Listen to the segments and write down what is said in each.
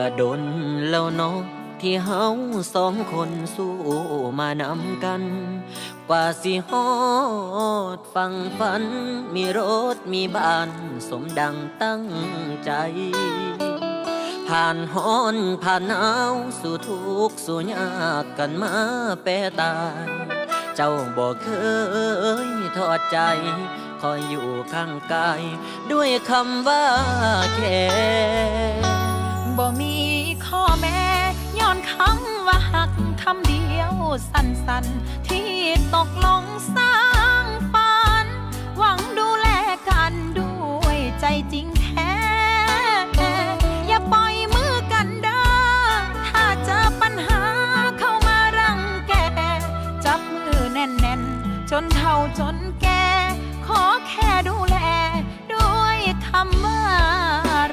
ก็ดนแล้วเนาะที่เฮาสองคนสู้มานำกัน กว่าสิฮอดฟังฝัน มีรถมีบ้านสมดังตั้งใจ ผ่านฮ้อนผ่านหนาวสู่ทุกข์สู่ยากกันมาแปรตาย เจ้าบอกเคยทอดใจ คอยอยู่ข้างกาย ด้วยคำว่าแค่ำเดียวสั้นๆ ที่ตกลงสร้างฝัน หวังดูแลกันด้วยใจจริงแท้ อย่าปล่อยมือกันเด้อถ้าเจอปัญหาเข้ามารังแก จับมือแน่นๆ จนเท่าจนแก่ขอแค่ดูแล ด้วยคำว่า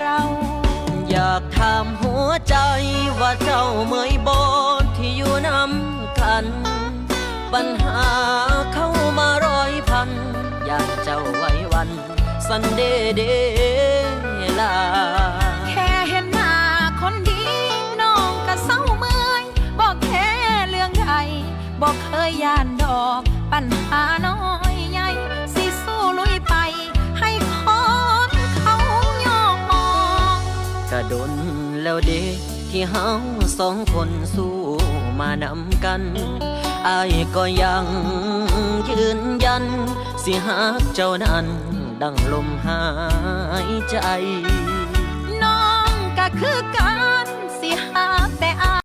เรา อยากถามหัวใจว่าเจ้าเมื่อยบนที่อยู่นำกันปัญหาเข้ามาร้อยพัน อยากเจ้าไว้วัน สันเดเดลา แค่เห็นหน้าคนดีน้องก็เศร้าเมื่อยบอกแค่เรื่องใดบอกเคยย่านดอก ปัญหาน้อยใหญ่สิสู้ลุยไป ให้คนเขายอมมองกระดนแล้วเด็กที่เฮาสองคนสู้ มานำกันอายก็ยังยืนยัน สิหักเจ้านั้น ดังลมหายใจ